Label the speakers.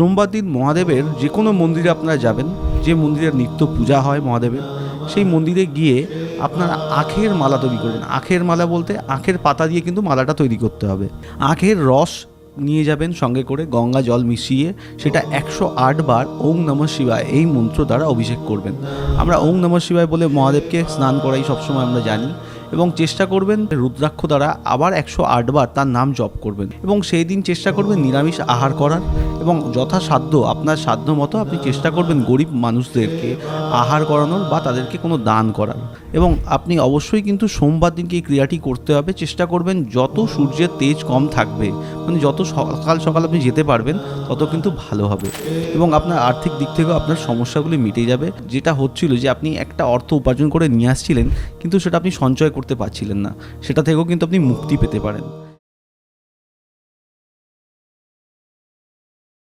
Speaker 1: সোমবার দিন মহাদেবের যে কোনো মন্দিরে আপনারা যাবেন, যে মন্দিরের নিত্য পূজা হয় মহাদেবের, সেই মন্দিরে গিয়ে আপনারা আখের মালা তৈরি করবেন। আখের মালা বলতে আখের পাতা দিয়ে কিন্তু মালাটা তৈরি করতে হবে। আখের রস নিয়ে যাবেন সঙ্গে করে, গঙ্গা জল মিশিয়ে সেটা একশো বার ওং নমঃ শিবায় এই মন্ত্র দ্বারা অভিষেক করবেন। আমরা ওং নমঃ শিবায় বলে মহাদেবকে স্নান করাই সবসময় আমরা জানি এবং চেষ্টা করবেন রুদ্রাক্ষ দ্বারা আবার একশো বার তার নাম জপ করবেন। এবং সেই দিন চেষ্টা করবেন নিরামিষ আহার করার। এবং যথাসাধ্য, আপনার সাধ্য মতো আপনি চেষ্টা করবেন গরিব মানুষদেরকে আহার করানোর বা তাদেরকে কোনো দান করার। এবং আপনি অবশ্যই কিন্তু সোমবার দিনকে এই ক্রিয়াটি করতে হবে। চেষ্টা করবেন যত সূর্যের তেজ কম থাকবে মানে যত সকাল সকাল আপনি যেতে পারবেন, তত কিন্তু ভালো হবে। এবং আপনার আর্থিক দিক থেকেও আপনার সমস্যাগুলি মিটে যাবে। যেটা হচ্ছিল যে আপনি একটা অর্থ উপার্জন করে নিয়ে আসছিলেন, কিন্তু সেটা আপনি সঞ্চয় করতে পারছিলেন না। সেটা থেকেও কিন্তু আপনি মুক্তি পেতে পারেন।